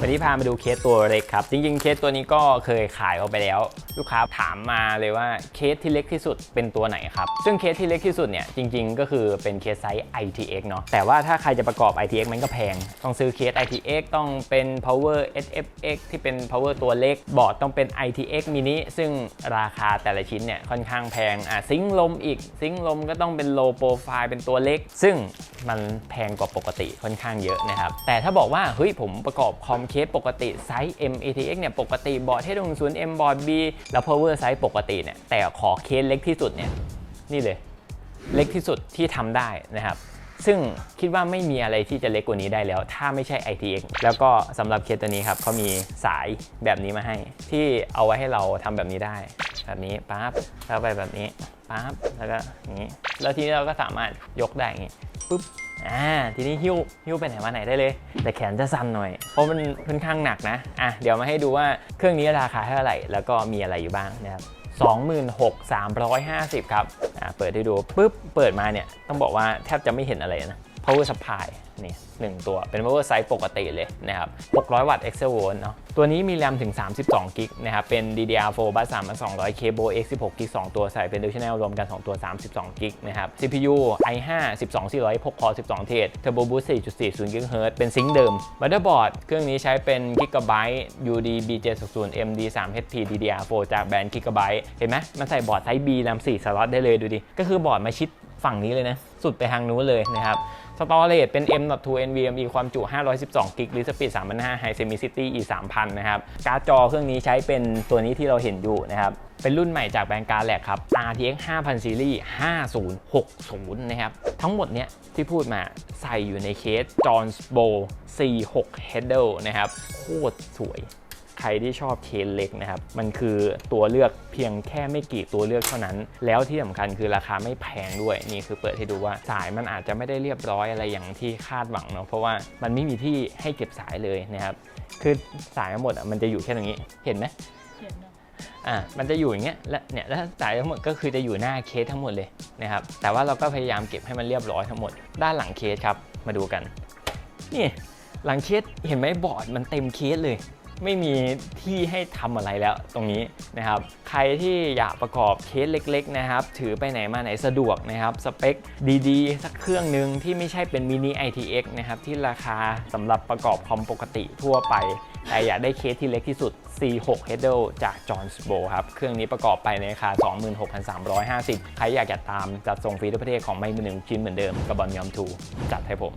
วันนี้พามาดูเคสตัวเล็กครับ จริงๆ เคสตัวนี้ก็เคยขายออกไปแล้ว ลูกค้าถามมาเลยว่าเคสที่เล็กที่สุดเป็นตัวไหนครับ ซึ่งเคสที่เล็กที่สุดเนี่ยจริง ๆ ก็คือเป็นเคสไซส์ ITX เนาะแต่ว่าถ้าใครจะประกอบ ITX มันก็แพง ต้องซื้อเคส ITX ต้องเป็น power SFX ที่เป็น power ตัวเล็กบอร์ดต้องเป็น ITX mini ซึ่งราคาแต่ละชิ้นเนี่ยค่อนข้างแพงอะซิงลมอีกซิงลมก็ต้องเป็น low profile เป็นตัวเล็ก ซึ่งมันแพงกว่าปกติค่อนข้างเยอะนะครับแต่ถ้าบอกว่าเฮ้ยผมประกอบคอมเคสปกติไซส์ M ATX เนี่ยปกติบอร์ดเทส1 0 M บอร์ด B แล้ว power ไซส์ปกติเนี่ยแต่ขอเคสเล็กที่สุดเนี่ยนี่เลยเล็กที่สุดที่ทำได้นะครับซึ่งคิดว่าไม่มีอะไรที่จะเล็กกว่านี้ได้แล้ว ถ้าไม่ใช่ ITX แล้วก็สำหรับเคสตัวนี้ครับเขามีสายแบบนี้มาให้ ที่เอาไว้ให้เราทำแบบนี้ได้ แบบนี้ปั๊บแล้วไปแบบนี้ปั๊บแล้วก็อย่างนี้แล้วทีนี้เราก็สามารถยกได้อย่างนี้ ปุ๊บอ่าทีนี้หิ้วหิ้วไปไหนมาไหนได้เลย แต่แขนจะสั่นหน่อย เพราะมันค่อนข้างหนักนะอะเดี๋ยวมาให้ดูว่าเครื่องนี้ราคาเท่าไหร่ แล้วก็มีอะไรอยู่บ้างนะครับ26,350 ครับอ่าเปิดให้ดูปุ๊บเปิดมาเนี่ยต้องบอกว่าแทบจะไม่เห็นอะไรนะ power supply นี่หนึ่งตัวเป็น power size ปกติเลยนะครับ 600 วัตต์ excel volt เนาะตัวนี้มีแรมถึง 32 กิกนะครับ เป็น DDR4 บัส3 200 cable x 16 กิก2ตัวใส่เป็น dual channel รวมกัน 2 ตัว 32 กิกนะครับ CPU i5 12400 6 core 12 เทรด turbo boost 4.40 GHz เป็นซิงค์เดิม motherboard เครื่องนี้ใช้เป็น Gigabyte UD B760 MD 3 HP DDR4 จากแบรนด์ Gigabyte เห็นไหมมันใส่บอร์ด Type B แรม4สล็อตได้เลยดูดิ ก็คือบอร์ดมาชิดฝั่งนี้เลยนะ สุดไปทางนู้นเลยนะครับ สตอเรจเป็น M.2 NVMe ความจุ 512 กิก Read Speed 3,500 High Semicity E 3,000 นะครับ การ์ดจอเครื่องนี้ใช้เป็นตัวนี้ที่เราเห็นอยู่นะครับ เป็นรุ่นใหม่จากแบรนด์การแลกครับ RTX 5000 Series 5060 นะครับ ทั้งหมดเนี้ยที่พูดมาใส่อยู่ในเคส Jones Bow C6 Header นะครับ โคตรสวย ใครที่ชอบเคสเล็กนะครับ มันคือตัวเลือกเพียงแค่ไม่กี่ตัวเลือกเท่านั้น แล้วที่สำคัญคือราคาไม่แพงด้วย นี่คือเปิดให้ดูว่าสายมันอาจจะไม่ได้เรียบร้อยอะไรอย่างที่คาดหวังเนาะเพราะว่ามันไม่มีที่ให้เก็บสายเลยนะครับคือสายทั้งหมดอะมันจะอยู่แค่ตรงนี้เห็นไหมเห็นนะอ่ามันจะอยู่อย่างเงี้ยและเนี่ยแล้วสายทั้งหมดก็คือจะอยู่หน้าเคสทั้งหมดเลยนะครับแต่ว่าเราก็พยายามเก็บให้มันเรียบร้อยทั้งหมด ด้านหลังเคสครับมาดูกันนี่หลังเคสเห็นไหมบอร์ดมันเต็มเคสเลย ไม่มีที่ให้ทำอะไรแล้วตรงนี้นะครับ ใครที่อยากประกอบเคสเล็กๆนะครับ ถือไปไหนมาไหนสะดวกนะครับ สเปคดีๆ สักเครื่องหนึ่งที่ไม่ใช่เป็นมินิ ITX นะครับที่ราคาสำหรับประกอบคอมปกติทั่วไป แต่อยากได้เคสที่เล็กที่สุด C6 h e d e l จาก Johns b o ครับ เครื่องนี้ประกอบไปในราคา 26,350 ใครอยากจะตามจัดส่งฟรีทั่วประเทศของไม่มือหนึ่งชิ้นเหมือนเดิมกับบอลยอมทูจัดให้ผม